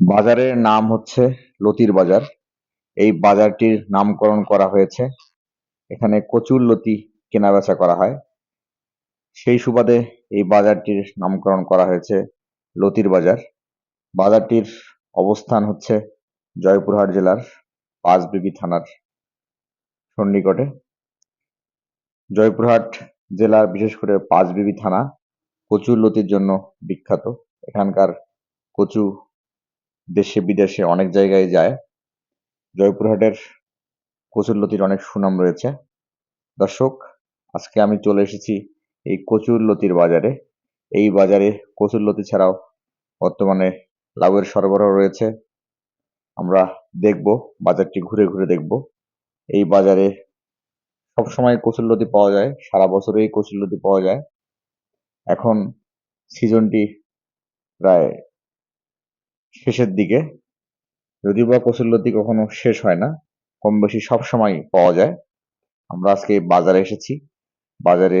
বাজারের নাম হচ্ছে লতির বাজার। এই বাজারটির নামকরণ করা হয়েছে। এখানে কচুর লতি কেনাবেচা করা হয়। সেই সুবাদে এই বাজারটির নামকরণ করা হয়েছে লতির বাজার। বাজারটির অবস্থান হচ্ছে জয়পুরহাট জেলার পাঁচবিবি থানার সন্নিকটে। জয়পুরহাট জেলার বিশেষ করে পাঁচবিবি থানা কচুর লতির জন্য বিখ্যাত। এখানকার কচু দেশে, বিদেশে অনেক জায়গায় যায়। জয়পুরহাটের কচুরলতির অনেক সুনাম রয়েছে। দর্শক, আজকে আমি চলে এসেছি এই কচুরলতির বাজারে। এই বাজারে কচুরলতি ছাড়াও বর্তমানে লাউয়ের সরবরাহ রয়েছে। আমরা দেখব, বাজারটি ঘুরে ঘুরে দেখব। এই বাজারে সবসময় কচুরলতি পাওয়া যায়, সারা বছরই কচুরলতি পাওয়া যায়। এখন সিজনটি প্রায় শেষের দিকে। যদি বা কচুরলতি কখনো শেষ হয় না কম বেশি সব সময় পাওয়া যায়। আমরা আজকে বাজারে এসেছি। বাজারে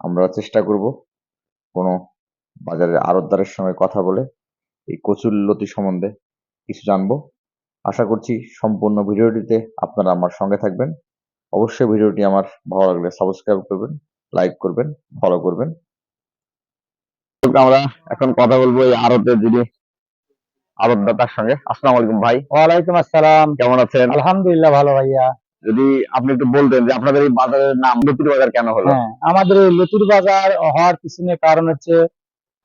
আমরা চেষ্টা করব কোনো বাজারের আড়তদারের সঙ্গে কথা বলে এই কচুরলতি সম্বন্ধে কিছু জানব। আশা করছি সম্পূর্ণ ভিডিওটিতে আপনারা আমার সঙ্গে থাকবেন। অবশ্যই ভিডিওটি আমার ভালো লাগলে সাবস্ক্রাইব করবেন লাইক করবেন ফলো করবেন। আমরা এখন কথা বলব এই আড়তের যিনি আড়তদাতার সঙ্গে। আসসালামু আলাইকুম ভাই। ওয়ালাইকুম আসসালাম। কেমন আছেন? আলহামদুলিল্লাহ ভালো ভাইয়া। যদি আপনি একটু বলতেন যে আপনাদের এই বাজারের নাম লতির বাজার কেন হলো? হ্যাঁ আমাদের এই লতির বাজার হওয়ার পিছনে কারণ হচ্ছে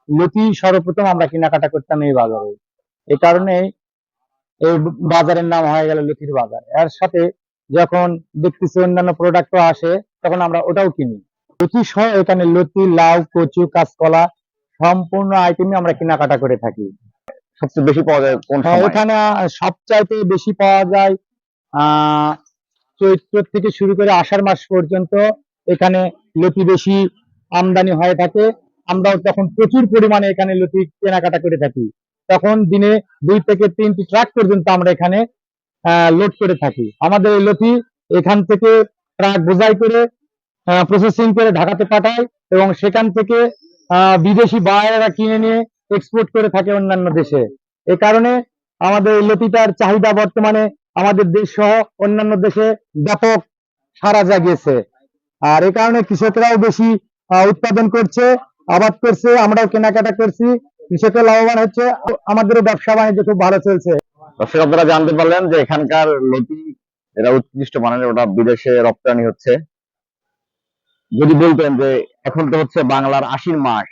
লতি সর্বপ্রথম আমরা কেনাকাটা করতাম এই বাজারে। এই কারণে এই বাজারের নাম হয়ে গেল লতির বাজার। এর সাথে যখন দেখতেছি অন্যান্য প্রোডাক্টও আসে তখন আমরা ওটাও কিনি। লতি সহ এখানে লতি লাউ কচু কাঁচকলা সম্পূর্ণ আইটেমই আমরা কেনাকাটা করে থাকি। সবচেয়ে বেশি পাওয়া যায় কোন হ্যাঁ, সময়? এখানে সবচাইতে বেশি পাওয়া যায় আহ চৈত্র থেকে শুরু করে আষাঢ় মাস পর্যন্ত এখানে লতি বেশি আমদানি হয়ে থাকে। আমরাও তখন প্রচুর পরিমাণে এখানে লতি কেনাকাটা করে থাকি। তখন দিনে দুই থেকে তিনটি ট্রাক পর্যন্ত আমরা এখানে লোড করে থাকি। আমাদের এই লতি এখান থেকে ট্রাক বোঝাই করে প্রসেসিং করে ঢাকাতে পাঠায় এবং সেখান থেকে আহ, বিদেশি বায়াররা কিনে নিয়ে এক্সপোর্ট করে থাকে অন্যান্য দেশে। এ কারণে আমাদের লতিটার চাহিদা বর্তমানে আমাদের দেশ সহ অন্যান্য দেশে ব্যাপক সারা জাগিয়েছে। আর এ কারণে কৃষকরাও বেশি উৎপাদন করছে, আবাদ করছে, আমরাও কেনাকাটা করছি। কৃষকরা লাভবান হচ্ছে, আমাদেরও ব্যবসা বাণিজ্য খুব ভালো চলছে। দর্শক, আপনারা জানতে পারলেন যে এখানকার লতি যেটা উৎকৃষ্ট মানের, ওটা বিদেশে রপ্তানি হচ্ছে। যদি বলতেন যে এখন তো হচ্ছে বাংলার আশির মাস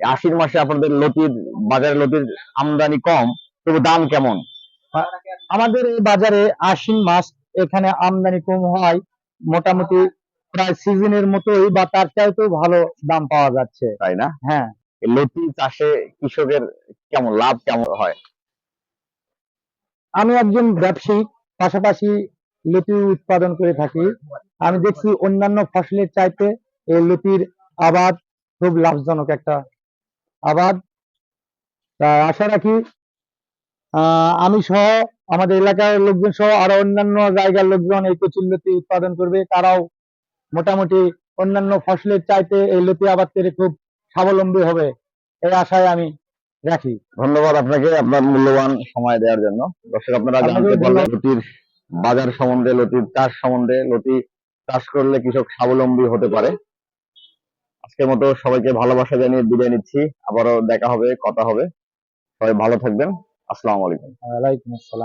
আশির মাসে আপনাদের লতির বাজারে লতির আমদানি কম তবু দাম কেমন? আমাদের এই বাজারে আশ্বিন মাস এখানে আমদানি কম হয় মোটামুটি প্রায় সিজনের মতোই বা তার চাইতেও ভালো দাম পাওয়া যাচ্ছে। তাই না? হ্যাঁ। লতি চাষে কৃষকের কেমন লাভ কেমন হয়? আমি একজন ব্যবসায়িক পাশাপাশি লতি উৎপাদন করে থাকি। আমি দেখছি অন্যান্য ফসলের চাইতে এই লতির আবাদ খুব লাভজনক একটা আবাদ। আশা রাখি আহ, আমি সহ আমাদের এলাকার লোকজন সহ আরও অন্যান্য জায়গার লোকজন এই কচুর লতি উৎপাদন করবে। তারাও মোটামুটি অন্যান্য ফসলের চাইতে এই লতি আবাদ করে খুব স্বাবলম্বী হবে এই আশায় আমি রাখি। ধন্যবাদ আপনাকে আপনার মূল্যবান সময় দেওয়ার জন্য। দর্শক আপনারা জানতে পারলেন লতির বাজার সম্বন্ধে লতির চাষ সম্বন্ধে লতি চাষ করলে কৃষক স্বাবলম্বী হতে পারে। আজকের মতো সবাইকে ভালোবাসা জানিয়ে বিদায় নিচ্ছি। আবারও দেখা হবে, কথা হবে। সবাই ভালো থাকবেন। আসসালামু আলাইকুম। ওয়ালাইকুম আসসালাম।